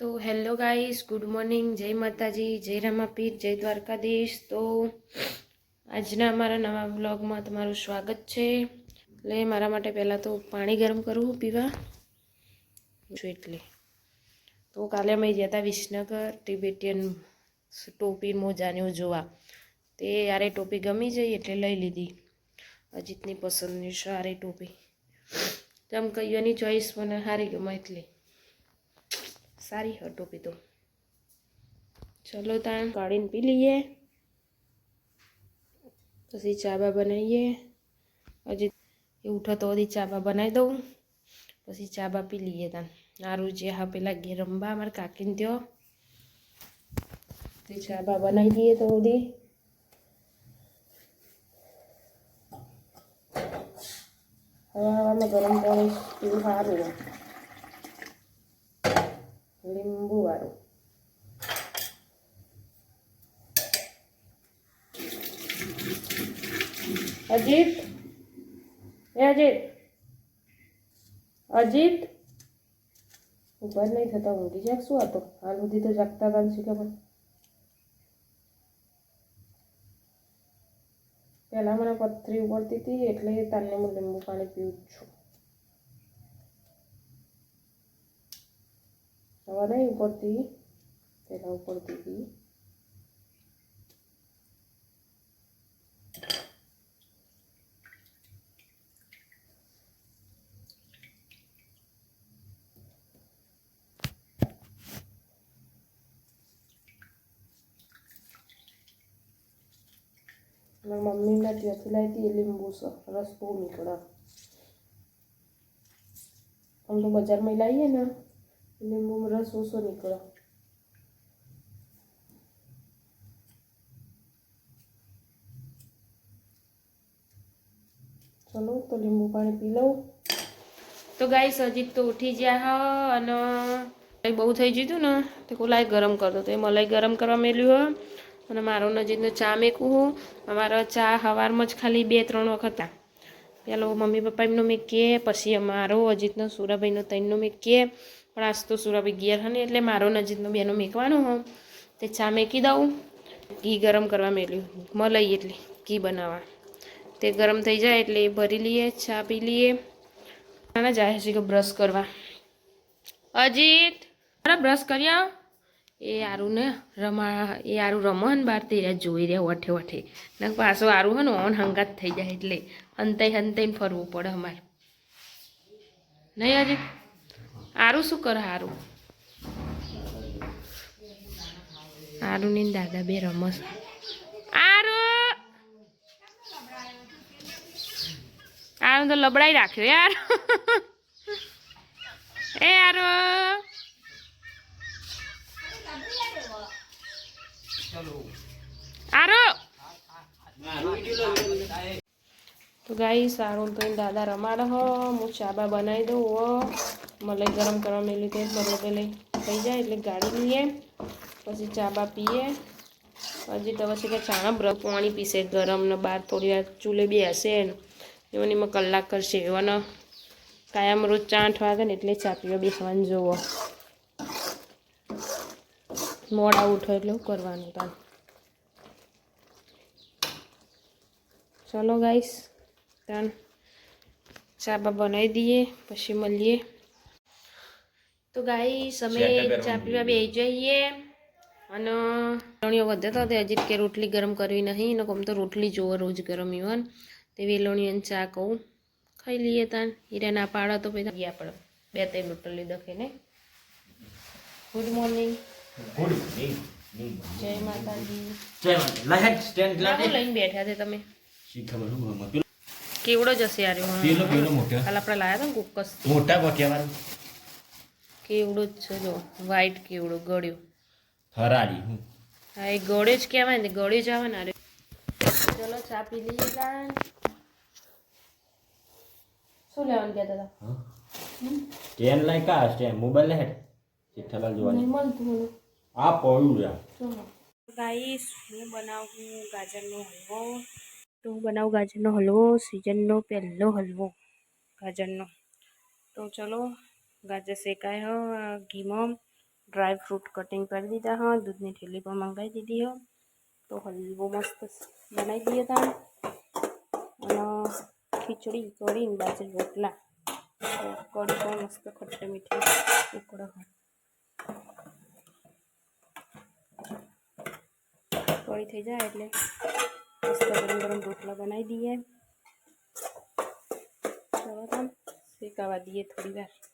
તો hello guys, good morning, જય માતાજી, જય રામાપીર, જય દ્વારકાધીશ. તો આજના અમારા નવા બ્લોગમાં તમારું સ્વાગત છે. એટલે મારા માટે પહેલાં તો પાણી ગરમ કરવું, પીવા. છું એટલે. તો કાલે અમે ગયા હતા વિસનગર ટિબેટિયન ટોપી મોજાને જોવા. તે યારે ટોપી ગમી જઈ એટલે લઈ લીધી. અજીતની પસંદની સારી ટોપી. તેમ કહીઓની ચોઈસ મને સારી ગમે એટલે. સારી હ ટોપી તો ચલો ત્યાં કાઢીને પી લઈએ પછી ચાબા બનાવીએ હજી એ ઉઠો તો હજી ચાબા બનાવી દઉં પછી ચાબા પી લઈએ ત્યાં સારું જે હા પેલા ઘેર રંબા અમારા કાકીને ત્યો તે ચાબા બનાવી દઈએ તો સુધી હવામાં ગરમ પાણી પીવું સારું લીંબુ વાળું. અજીત, એ અજીત અજીત. ઉપર નહીં થતા ઊંઘી જાય શું હતો? હાલ સુધી તો જાગતા હતા ને પણ પહેલાં મને પથરી ઉપડતી હતી, એટલે તારને હું લીંબુ પાણી પીવું જ છું. હવે નહીં ઉપડતી પહેલાં ઉપડતી હતી મારી મમ્મીના ત્યાંથી લાવી હતી એ લીંબુ સ રસ બહુ નીકળે આમ તો બજારમાં લાવીએ ને લીંબુમાં રસ ઓછો નીકળે. ચલો, તો લીંબુ પાણી પી લઉં. તો ગાઈસ હજી તો ઉઠી ગયા હ, અને કંઈ બહુ થઈ ગયું ને, તે કોલાય ગરમ કરતો તો એ મલાઈ ગરમ કરવા મેલ્યું હ, અને મારો નજીકનો ચા મેકું હું. અમારો ચા સવારમાં જ ખાલી બે, ત્રણ વખત આ પેલો મમ્મી પપ્પા એમનો મેં કે પછી અમારો અજીતનો, સુરાભાઈનો, તૈનનો મેં કે પણ આજ તો સુરાભાઈ ગેર હને એટલે મારો નજીકનો બેનો મેકવાનો હો. તે ચા મેકી દઉં. ઘી ગરમ કરવા મેળ્યું મલાઈ એટલે, ઘી બનાવવા. તે ગરમ થઈ જાય એટલે ભરી લઈએ, ચા પી લઈએ. ના જાય છે કે બ્રશ કરવા. અજીત અરે બ્રશ કર્યા? એ આરું ને રમા, એ આરું રમો ને બાર તે જોઈ રહ્યા વઠે વઠે ને પાછો આરું હે ને ઓન હંગાત થઈ જાય એટલે. હંતાઈ હંતાઈને ફરવું પડે અમારે. નહીં આજે આરું શું કર આરું આરું ને દાદા બે રમસ. આરું આરું તો લબડાઈ રાખ્યો યાર એ આરું તો ગાઈ સારું તો દાદા રમાડો હો. ચાબા બનાવી દઉં મલાઈ ગરમ કરવા મેલી તે બરોબર લઈ થઈ જાય એટલે ગાડી લઈએ પછી ચાબા પીએ હજી તો પછી કે ચાણા બ્રશ પાણી પીશે ગરમ ને બહાર થોડી વાર ચૂલે બી હશે ને એવાનીમાં કલાક કરશે એવાને કાયમ રોજ ચા આઠ વાગે ને એટલે ચા પીવા બેસવાનું જોવો મોડા ઉઠો એટલે શું કરવાનું તાર ચલો ગાઈસ તાન ચાબા બનાવી દઈએ પછી મળીએ તો ગાઈસ અમે ચા પીવા બે જઈએ. અને વેલણીઓ વધે તો તે હજી કે રોટલી ગરમ કરવી નહીં ને કોમ તો રોટલી જોવો રોજ ગરમ ઇવન તે વેલણીઓને ચા કહું. ખાઈ લઈએ તાન હીરા ના પાડો તો પછી ગયા આપણે બે ત્રણ રોટલી દખીને ગુડ મોર્નિંગ ગુડ મોર્નિંગ જય માતાજી. જય માતા લાહેડ સ્ટેન્ડ લઈને બેઠા છે તમે. કેવડો જશે યાર પેલો પેલો મોટો. કાલ આપણે લાયા હતા ને કુકસ. મોટા બક્યા વાળો. કેવડો જ છે જો વ્હાઈટ કેવડો ગળ્યો. હરાડી હું. હા એ ગળ્યો જ કહેવાય ને ગળ્યો જ આવે ને અરે. ચલો ચા પી લઈએ તાન શું લેવાનું કહેતા હતા? સ્ટેન્ડ લાઈ કા સ્ટેન્ડ મોબાઈલ લાહેડ ચિઠ્ઠાલાલ જોવાની મળતું મને આ પડ્યું યાર ગાઈસ હું બનાવું ગાજરનો હલવો. તો હું બનાવું ગાજરનો હલવો સિઝનનો પહેલો હલવો ગાજરનો. તો ચલો ગાજર શેકાય હ ઘીમાં ડ્રાય ફ્રૂટ કટિંગ કરી દીધા હા દૂધની થેલી પણ મંગાવી દીધી હો તો હલવો મસ્ત બનાવી દઈએ તા અને ખીચડી કઢી બાજરી રોટલા તો કઢી પણ મસ્ત ખટ્ટી મીઠી ઉકળો હોય કઢી થઈ જાય એટલે મસ્ત ગરમ ગરમ રોટલા બનાવી દઈએ ચલો તમ શેકાવા દઈએ થોડી વાર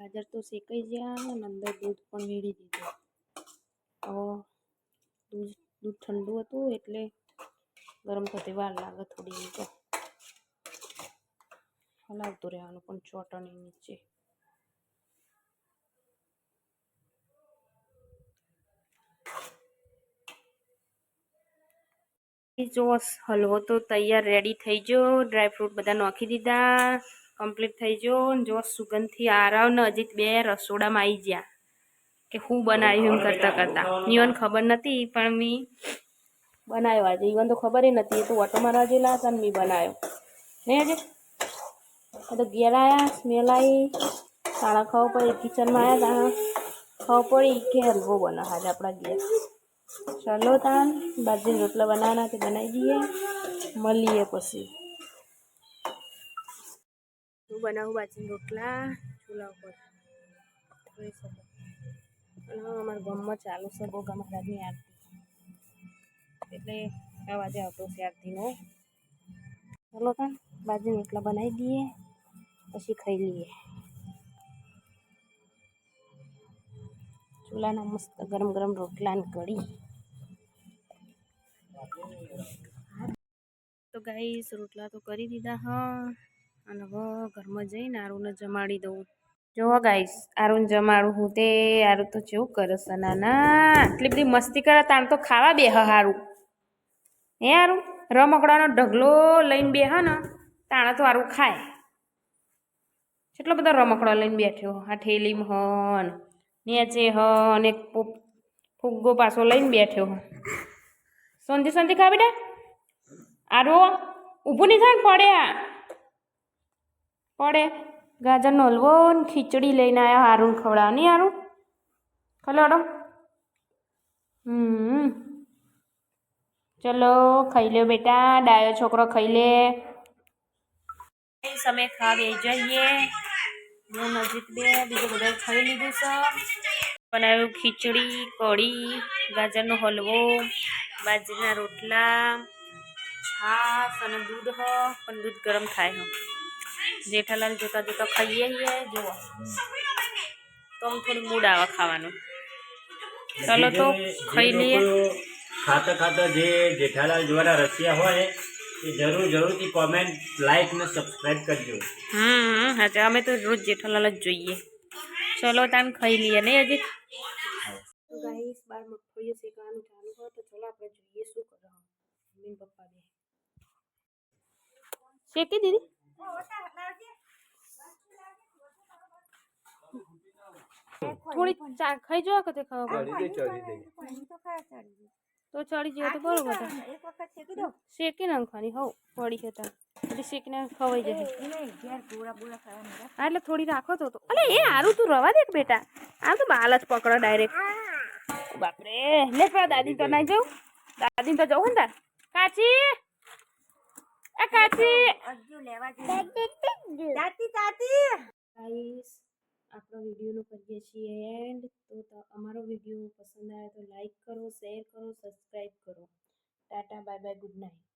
ગાજર તો શેકાઈ ગયા અને અંદર દૂધ પણ મેળવી દીધું. હવે દૂધ દૂધ ઠંડુ હતું એટલે ગરમ થતી વાર લાગે થોડી તો. હલાવતું રહેવાનું પણ ચોટણી નીચે. જો હલવો તો તૈયાર રેડી થઈ ગયો. ડ્રાય ફ્રૂટ બધા નાખી દીધા. કમ્પ્લીટ થઈ ગયો ને જો સુગંધથી આરાવ ને અજીત બે રસોડામાં આવી ગયા. કે હું બનાવ્યું એમ કરતાં કરતાં. ઈવન ખબર નથી પણ મેં બનાવ્યો આજે. ઈવન તો ખબર જ નથી એ તો ઓટો મારવા ગયેલા હતા ને મેં બનાવ્યો નહીં આજે? તો ઘેર આવ્યા સ્મેલ આવી ખાણા ખાવા પડી કિચનમાં આવ્યા તા. ખાવા પડી કે હલવો બના આજે આપણા ઘેર. ચાલો તાન બાજરી રોટલા બનાવવાના તે બનાવી દઈએ. મળીએ પછી. હું બનાવું બાજરી રોટલા ચૂલા ઉપર. જોઈ શકો. અને હવે અમારા ગામમાં ચાલુ છે ગોગા મહારાજની આરતી. એટલે અવાજે આવતો છે આરતીનો. ચાલો તાન બાજરી રોટલા બનાવી દઈએ, પછી ખાઈ લઈએ. ચૂલાના મસ્ત ગરમ ગરમ રોટલા ને કઢી. તો ગાઈસ, રોટલા તો કરી દીધા, હા. અને હવે ઘરમાં જઈને આરુને જમાડી દઉં. જો ગાઈશ આરુને જમાડું હું તે, આરુ તો જેવું કરસ ના નાના. આટલી બધી મસ્તી કરે, તાણ તો ખાવા બે હારું. હે આરું? રમકડાનો ઢગલો લઈને બે ને, તાણે તો આરું ખાય. કેટલો બધો રમકડો લઈને બેઠ્યો આ ઠેલીમાં હન નીચે હન એક ફુગ્ગો પાછો લઈને બેઠ્યો હન સંધી સંધી ખા બેટા? આરો, ઊભું નહીં થાય ને પડ્યા? પડે. ગાજરનો હલવો ને ખીચડી લઈને આવ્યા હારું ખવડાવ નહીં હારું? ખલોડો હમ. ચલો, ખાઈ લ્યો બેટા. ડાયો છોકરો ખાઈ લે. સમય ખાવા બે જઈએ. હું નજીક બે, બીજું બધા ખાઈ લીધું છે. બનાવ્યું ખીચડી, કઢી, ગાજરનો હલવો, બાજરીના રોટલા, છાશ અને દૂધ હ, પણ દૂધ ગરમ થાય હ. જેઠાલાલ જોતા જોતા ખાઈએ છીએ જુઓ. તો આમ થોડું મૂડ આવે ખાવાનું. ચાલો તો ખાઈ લઈએ. ખાતા ખાતા જે જેઠાલાલ દ્વારા રસિયા હોય એ જરૂર જરૂરથી કોમેન્ટ લાઈક ને સબસ્ક્રાઇબ કરજો. હમ હા અમે તો રોજ જેઠાલાલ જ જોઈએ. ચલો તાન ખાઈ લઈએ નહીં હજી? તો ગાઈસ બાર મગફળીઓ શેકવાનું ચાલુ હોય તો ચલો આપણે જોઈએ શું કરે મમ્મી ને પપ્પા બે. શેકી દીધી? થોડી ચા ખાઈ જો કે તે ખાવા પડે તો ચડી જાય. તો બરોબર શેકી નાખવાની હવ પડી તો. એટલે શેકીને ખવાઈ જશે હા એટલે થોડી રાખો તો અલે એ હારું તું રવા દે બેટા. આમ તો બાલ જ પકડો ડાયરેક્ટ બાપરે લે પેલા દાદી તો ના જાઉં. દાદી તો જવું ને તાર. કાચી. એ કાચી. ગાઈસ આપણો વિડીયોનું કરીએ છીએ એન્ડ તો અમારો વીડિયો પસંદ આવે તો લાઈક કરો શેર કરો સબસ્ક્રાઈબ કરો. Tata bye bye good night